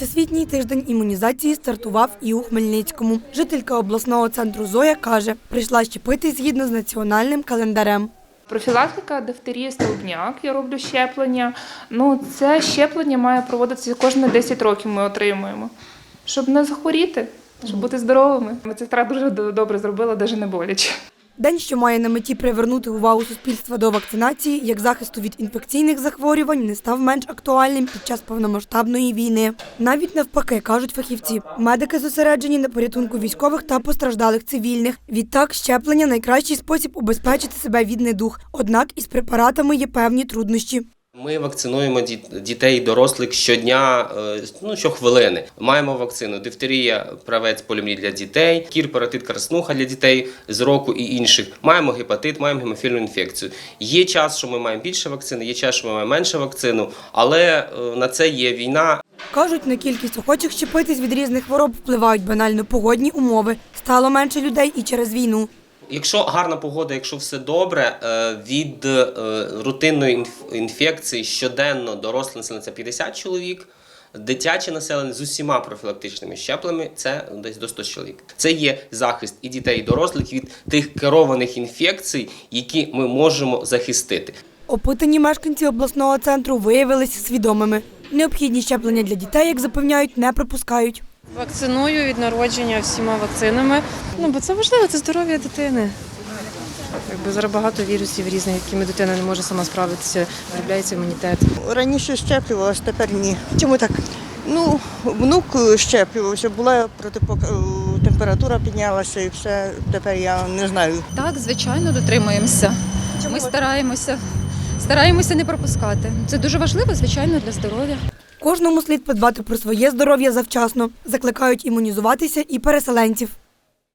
Всесвітній тиждень імунізації стартував і у Хмельницькому. Жителька обласного центру Зоя каже, прийшла щепити згідно з національним календарем. Профілактика дифтерії столбняк, я роблю щеплення. Ну, це щеплення має проводитися кожні 10 років ми отримуємо, щоб не захворіти, щоб бути здоровими. Медсестра дуже добре зробила, навіть не боляче. День, що має на меті привернути увагу суспільства до вакцинації, як захисту від інфекційних захворювань, не став менш актуальним під час повномасштабної війни. Навіть навпаки, кажуть фахівці, медики зосереджені на порятунку військових та постраждалих цивільних. Відтак, щеплення найкращий спосіб убезпечити себе від недух. Однак із препаратами є певні труднощі. Ми вакцинуємо діт- дітей і дорослих щодня, е, ну щохвилини. Маємо вакцину дифтерія, правець полімрій для дітей, кір, паротит, краснуха для дітей з року і інших. Маємо гепатит, маємо гемофільну інфекцію. Є час, що ми маємо більше вакцини, є час, що ми маємо менше вакцину, але е, на це є війна. Кажуть, на кількість охочих щепитись від різних хвороб впливають банально погодні умови. Стало менше людей і через війну. Якщо гарна погода, якщо все добре, е, від е, рутинної інфекції щоденно доросле населення це 50 чоловік. Дитяче населення з усіма профілактичними щепленнями це десь до 100 чоловік. Це є захист і дітей, і дорослих від тих керованих інфекцій, які ми можемо захистити. Опитані мешканці обласного центру виявилися свідомими. Необхідні щеплення для дітей, як запевняють, не пропускають. Вакциную від народження всіма вакцинами. Ну, бо це важливо, це здоров'я дитини. Якби зараз багато вірусів різних, якими дитина не може сама справитися, виробляється імунітет. Раніше щеплювалась, тепер ні. Чому так? Ну, внук щеплювався, була протипок... е, температура піднялася і все. Тепер я не знаю. Так, звичайно, дотримуємося. Ми стараємося, стараємося не пропускати. Це дуже важливо, звичайно, для здоров'я. Кожному слід подбати про своє здоров'я завчасно. Закликають імунізуватися і переселенців.